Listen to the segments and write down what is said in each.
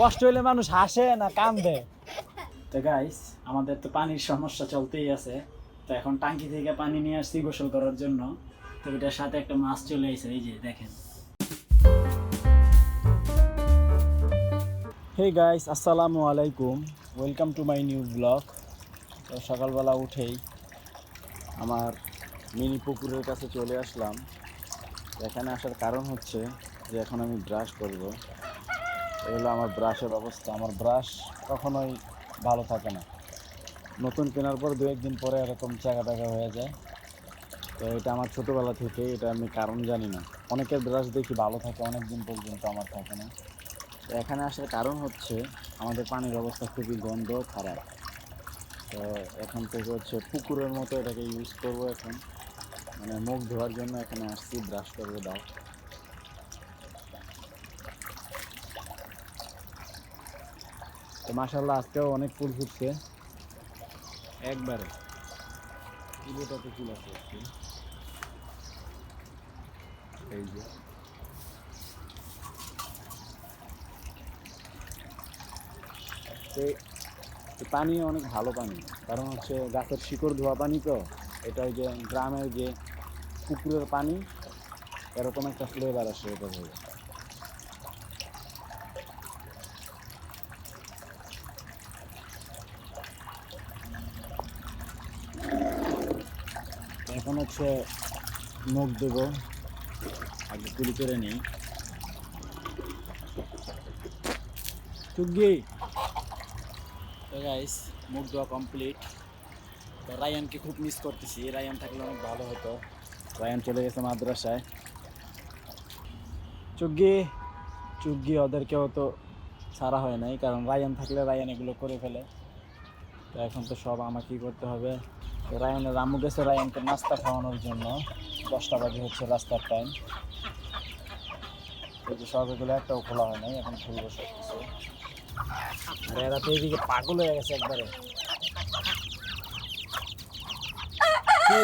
কষ্ট হইলে মানুষ হাসে না কান্দে। তো গাইস আমাদের তো পানির সমস্যা চলতেই আছে। তো এখন টাঙ্কি থেকে পানি নিয়ে আসছি গোসল করার জন্য। তো এটার সাথে একটা মাছ চলে এসে এই যে দেখেন। হে গাইস আসসালামু আলাইকুম। Welcome to my new blog তো সকালবেলা উঠেই আমার মিনি পুকুরের কাছে চলে আসলাম। এখানে আসার কারণ হচ্ছে যে এখন আমি ব্রাশ করব। এগুলো আমার ব্রাশের অবস্থা। আমার ব্রাশ কখনোই ভালো থাকে না। নতুন কেনার পর দু একদিন পরে এরকম চাকা টাকা হয়ে যায়। তো এটা আমার ছোটোবেলা থেকে, এটা আমি কারণ জানি না। অনেকের ব্রাশ দেখি ভালো থাকে অনেক দিন পর্যন্ত আমার থাকে না। তো এখানে আসার কারণ হচ্ছে আমাদের পানির অবস্থা খুবই গন্ধ খারাপ। তো এখন থেকে হচ্ছে পুকুরের মতো এটাকে ইউজ করব এখন। মানে মুখ ধোয়ার জন্য এখানে আসছি ব্রাশ করব দাও। তো মাসাল্লাহ আজকেও অনেক ফুল ফুটছে। একবারে। পুরোটাতে ফুল আছে এই যে। পানি অনেক ভালো পানি কারণ হচ্ছে গাছের শিকড় ধোয়া পানি তো এটা ওই যে গ্রামের যে পুকুরের পানি, এরকম একটা ফ্লেভার আসে এটা থেকে এখন হচ্ছে মুখ দেবো। আগে কুলি করে নিই। চুগি তো গাইস মুখ দেওয়া কমপ্লিট তো রায়ানকে খুব মিস করতেছি। রায়ান থাকলে অনেক ভালো হতো। রায়ান চলে গেছে মাদ্রাসায়। চুগি চুগি ওদেরকেও তো ছাড়া হয় নাই, কারণ রায়ান থাকলে রায়ান এগুলো করে ফেলে। তো এখন তো সব আমাকেই করতে হবে। তো রায়ানের রামু গেছে রায়ানকে নাস্তা খাওয়ানোর জন্য। দশটা বাজে হচ্ছে রাস্তার টাইম এই যে সব এগুলো একটাও খোলা হয় নাই, এখন খুলবো সব কিছু আর এরা তো এদিকে পাগল হয়ে গেছে একবারে। কি?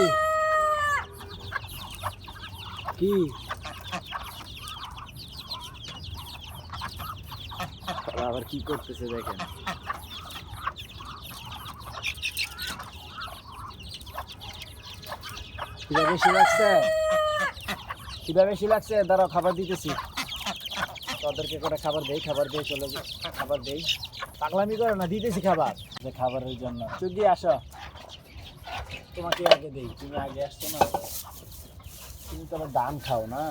কি? আবার কি করতেছে দেখেন। খিদা বেশি লাগছে? খিদা বেশি লাগছে? দাঁড়াও, খাবার দিতেছি। তাদেরকে করে খাবার দেই, খাবার দিয়ে চলে যাই, খাবার দেই। পাগলামি করে না, দিতেছি খাবার। যে খাবারের জন্য। চুগি আসো। তোমাকে আগে দেই, তুমি আগে আসছো না? তুমি তো আবার দান খাও না?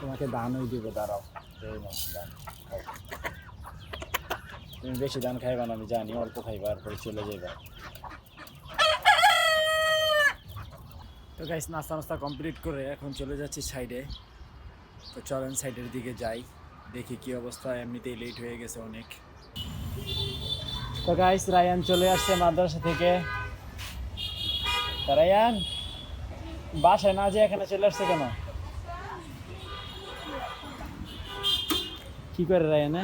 তোমাকে দানই দিব, দাঁড়াও। তুমি বেশি দান খাইবা না, আমি জানি, অল্প খাইবা, আর পরে চলে যাইবা। তো গাইস নাস্তা নাস্তা কমপ্লিট করে এখন চলে যাচ্ছি সাইডে তো চলেন সাইডের দিকে যাই, দেখি কি অবস্থা, এমনিতেই লেট হয়ে গেছে অনেক। তো গাইস রায়ান চলে আসছে মাদ্রাসা থেকে। রায়ান বাসায় না যে এখানে চলে আসছে কেন? কি করে রায়ান না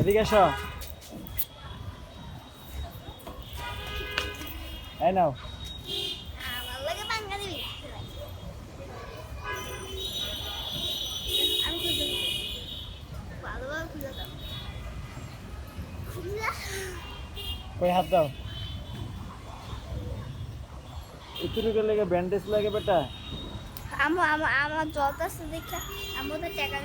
এদিকে এসো। এই নাও। কই হাত দাও। ইতুরুকে লেগে ব্যান্ডেজ লাগে বেটা? আমার আমার আমার জলতাছে দেখে আমি তো টাকা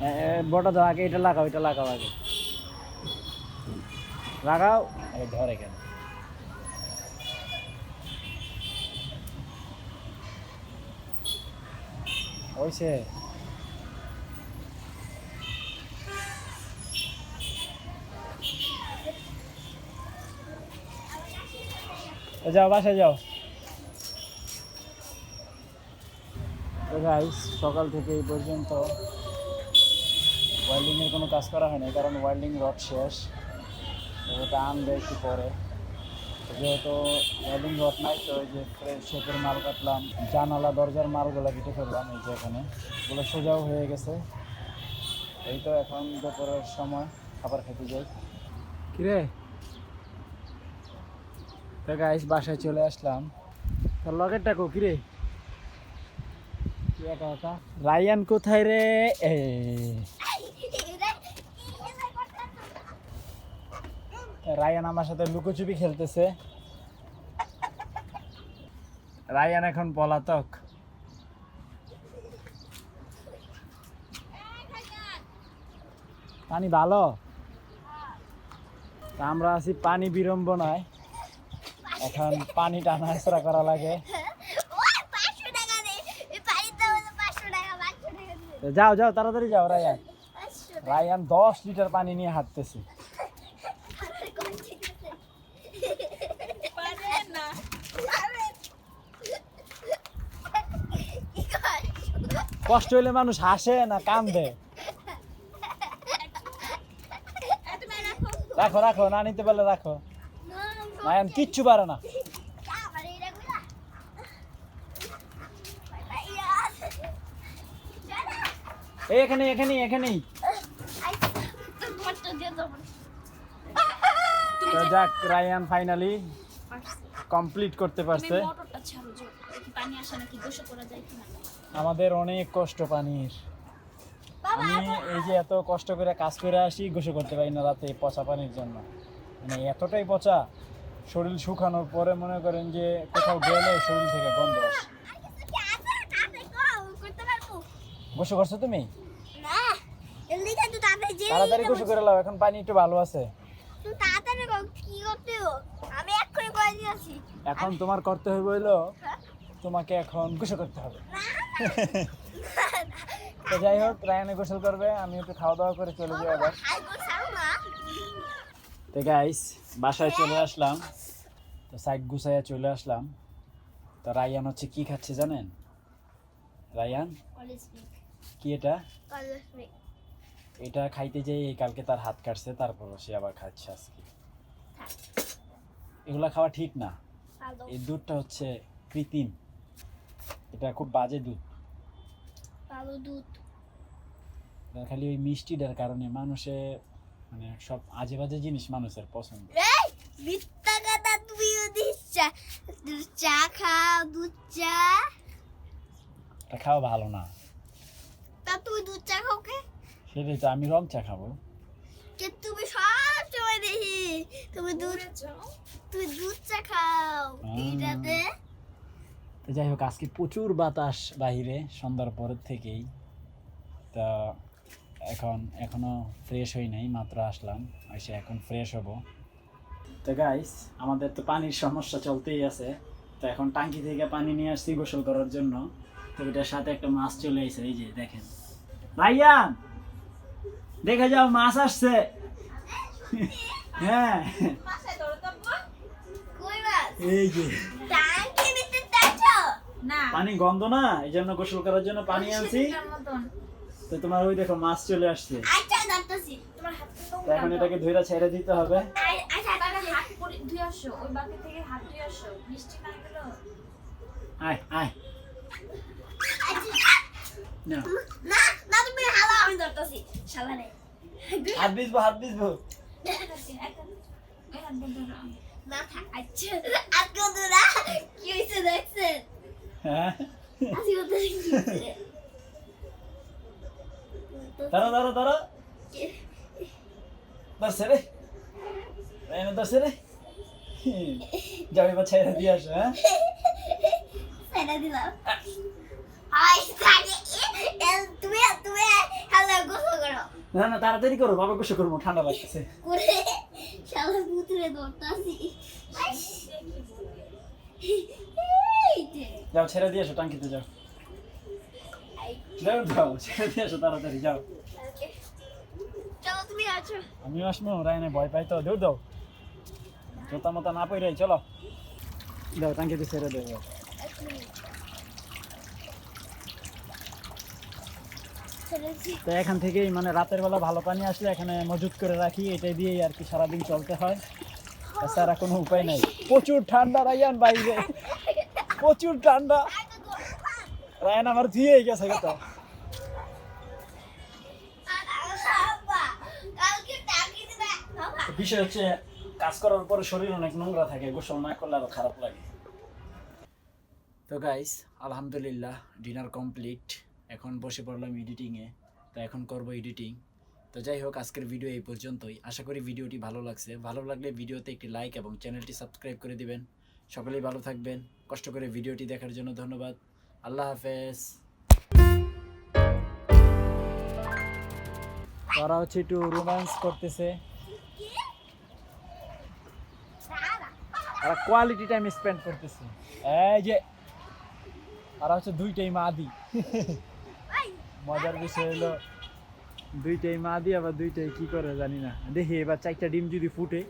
এ, বটা দাও আগে এটা লাগাও এটা লাগাও আগে। লাগাও আগে ধরে কেন ওইসে যাও, বাসায় যাও। গাইস সকাল থেকে এই পর্যন্ত ওয়েল্ডিংয়ের কোনো কাজ করা হয়নি, কারণ ওয়েল্ডিং রড শেষ। ওটা আনবে একটু পরে। যেহেতু ওয়েল্ডিং রড নাই, তো ওই যে শেপের মাল কাটলাম, জানালা, দরজার মালগুলো কেটে ফেললাম এই যে এখানে। ওগুলো সোজাও হয়ে গেছে। এই তো এখন দুপুরের সময়, খাবার খেতে যাই। কিরে? তো গাইস বাসায় চলে আসলাম। তোর লগেরটা কো একা রায়ান কোথায় রে? রায়ান আমার সাথে লুকোচুপি খেলতেছে। রায়ান এখন পলাতক। পানি ভালো? আমরা আছি পানি বিড়ম্বনায়। এখন পানি টানা হেঁচড়া করা লাগে। যাও যাও তাড়াতাড়ি যাও রায়ান। রায়ান দশ লিটার পানি নিয়ে হাঁটতেছে? কষ্ট হইলে মানুষ হাসে না কান্দে। রাখো রাখো রাখো না নিতে পারলে রাখো। না, না, কিচ্ছু পারে না। এখানে এখানে এখানেই যাক রায়ান ফাইনালি কমপ্লিট করতে পারছে। আমাদের অনেক কষ্ট পানির। আমি এই যে এত কষ্ট করে কাজ করে আসি গোসল করতে পারি না রাতে পচা পানির জন্য। মানে এতটাই পচা। শরীর শুকানোর পরে মনে করেন যে কোথাও গেলে শরীর থেকে গন্ধ আসে। গোসল করছ তুমি? তাড়াতাড়ি গোসল করে লাও, এখন পানি একটু ভালো আছে। এখন তোমার করতে হবে হইল, তোমাকে এখন গোসল করতে হবে। তো যাই হোক, রায়ানে গোসল করবে আমি একটু খাওয়া দাওয়া করে চলে যাই আবার। তো গাইস বাসায় চলে আসলাম তো সাইড গুছাইয়া চলে আসলাম। তো রায়ান হচ্ছে কি খাচ্ছে জানেন? রায়ান? কি এটা? এটা খাইতে যেয়ে এই কালকে তার হাত কাটছে তারপর সে আবার খাচ্ছে আজকে। এগুলা খাওয়া ঠিক না। এই দুধটা হচ্ছে কৃত্রিম। এটা খুব বাজে দুধ। দুধ। খালি ওই মিষ্টিটার কারণে মানুষে মানে সব আজে বাজে জিনিস মানুষের পছন্দ। এই মিথ্যা কথা তুমিও দিস চা চা খাও দুধ চা। এটা খাওয়া ভালো না। তা তুমি দুধ চা খাও কে? সেটাই তো আমি রং চা খাব। কে তুমি সব সময় দেখি তুমি দুধ তুমি দুধ চা খাও। এইটাতে। তো যাই হোক আজকে প্রচুর বাতাস বাইরে সন্ধ্যার পরের থেকেই। তা এখন এখনও ফ্রেশ হই নাই মাত্র আসলাম এসে এখন ফ্রেশ হব। তো গাইস আমাদের তো পানির সমস্যা চলতেই আছে। তো এখন টাঙ্কি থেকে পানি নিয়ে আসছি গোসল করার জন্য। তো এটার সাথে একটা মাছ চলে এসে এই যে দেখেন। রাইয়ান! দেখে যাও মাছ আসছে। হ্যাঁ। মাসায় ধরো তো আব্বু? কই মাছ? এই যে। টাঙ্কি নিতে চাচ্ছো না। পানি গন্ধ না এই জন্য গোসল করার জন্য পানি আনছি। তো তোমার ওই দেখো মাছ চলে আসছে। আচ্ছা জানতেছি তোমার হাত তো এখন এটাকে ধইরা ছেড়ে দিতে হবে। আচ্ছা তাহলে হাত পরে ধুয়ে আসো ওই বাকি থেকে হাত ধুয়ে আসো। মিষ্টি না গেলো আয় আয়। না। না না তুমি হালা। আমি ধরতেছি শালা রে। হাত বিজবো হাত বিজবো না থাক আচ্ছা। আজকে কি হয়েছে দেখছেন? হ্যাঁ। আজকে দাঁড়া দাঁড়া দাঁড়া ধরছে রে এনে ধরছে রে যাও এবার ছেড়ে দিয়ে আসো হ্যাঁ সেটা দিলাম না না তাড়াতাড়ি করো বাবা গোসল করব ঠান্ডা যে যাও ছেড়ে দিয়ে আসো টাঙ্কিতে যাও যাও যাও ছেড়ে দিয়ে আসো তাড়াতাড়ি যাও। চলো তুমি আছো। আমিও আসব রায়নে ভয় পাই তো দেও দাও। জোতা মতো না পড়ে চলো। দাও টাঙ্কিতে ছেড়ে দেবো তো এখান থেকেই মানে রাতের বেলা ভালো পানি আসলে এখানে মজুত করে রাখি এটাই দিয়েই আর কি সারাদিন চলতে হয়। তাছাড়া কোনো উপায় নাই। প্রচুর ঠান্ডা রায়ান বাইরে। প্রচুর ঠান্ডা। রায়ান আমার ধুয়ে গেছে তো। বিষয় হচ্ছে কাজ করার পরে শরীর অনেক নোংরা থাকে গোসল না করলে আরও খারাপ লাগে। তো গাইস আলহামদুলিল্লাহ ডিনার কমপ্লিট এখন বসে পড়লাম এডিটিংয়ে তো এখন করব এডিটিং তো যাই হোক আজকের ভিডিও এই পর্যন্তই। আশা করি ভিডিওটি ভালো লাগছে। ভালো লাগলে ভিডিওতে একটি লাইক এবং চ্যানেলটি সাবস্ক্রাইব করে দিবেন। সকলেই ভালো থাকবেন। কষ্ট করে ভিডিওটি দেখার জন্য ধন্যবাদ। আল্লাহ হাফেজ। তারা হচ্ছে একটু রোম্যান্স করতেছে। তারা কোয়ালিটি টাইম স্পেন্ড করতেছে। এই যে, তারা হচ্ছে দুইটাই মাদি। মজার বিষয় হলো, দুইটাই মাদি, আবার দুইটাই কি করে জানি না। দেখি, এবার চারটা ডিম যদি ফুটে।